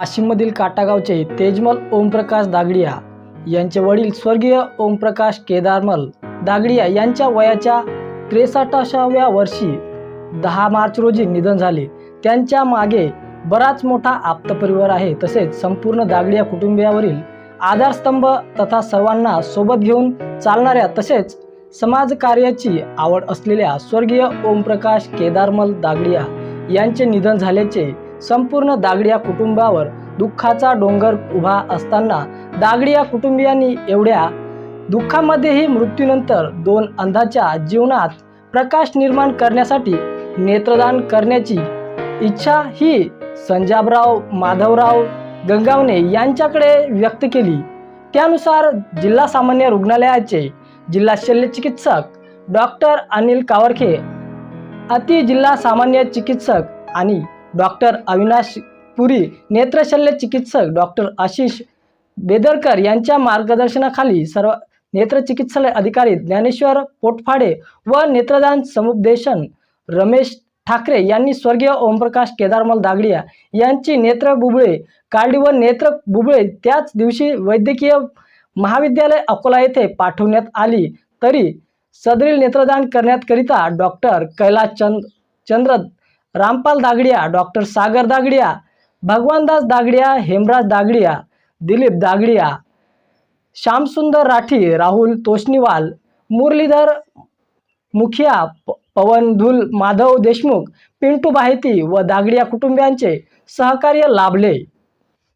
वाशिममधील काटागावचे तेजमल ओमप्रकाश दागडिया यांचे वडील स्वर्गीय ओमप्रकाश केदारमल दागडिया यांच्या वयाच्या त्रेसष्टाव्या वर्षी दहा मार्च रोजी निधन झाले. त्यांच्या मागे बराच मोठा आप्तपरिवार आहे. तसेच संपूर्ण दागडिया कुटुंबियावरील आधारस्तंभ तथा सर्वांना सोबत घेऊन चालणाऱ्या तसेच समाजकार्याची आवड असलेल्या स्वर्गीय ओमप्रकाश केदारमल दागडिया यांचे निधन झाल्याचे संपूर्ण दागडिया कुटुंबावर दुःखाचा डोंगर उभा असताना दागडिया कुटुंबियांनी एवढ्या दुःखामध्येही मृत्यूनंतर दोन अंधाच्या जीवनात प्रकाश निर्माण करण्यासाठी नेत्रदान करण्याची इच्छा ही संजाबराव माधवराव गंगावणे यांच्याकडे व्यक्त केली. त्यानुसार जिल्हा सामान्य रुग्णालयाचे जिल्हा शल्यचिकित्सक डॉक्टर अनिल कावरखे अति जिल्हा सामान्य चिकित्सक आणि डॉक्टर अविनाश पुरी नेत्रशल्य चिकित्सक डॉक्टर आशिष बेदरकर यांच्या मार्गदर्शनाखाली सर्व नेत्रचिकित्सालय अधिकारी ज्ञानेश्वर पोटफाडे व नेत्रदान समुपदेशन रमेश ठाकरे यांनी स्वर्गीय ओमप्रकाश केदारमल दागडिया यांची नेत्र बुबळे काढली व नेत्र बुबळे त्याच दिवशी वैद्यकीय महाविद्यालय अकोला येथे पाठवण्यात आली. तरी सदरील नेत्रदान करण्याकरिता डॉक्टर कैलास चंद चंद्र रामपाल दागडिया डॉक्टर सागर दागडिया भगवानदास दागडिया हेमराज दागडिया दिलीप दागडिया श्यामसुंदर राठी राहुल तोष्णीवाल मुरलीधर मुखिया प पवन धुल माधव देशमुख पिंटू बाहेती व दागडिया कुटुंबियांचे सहकार्य लाभले.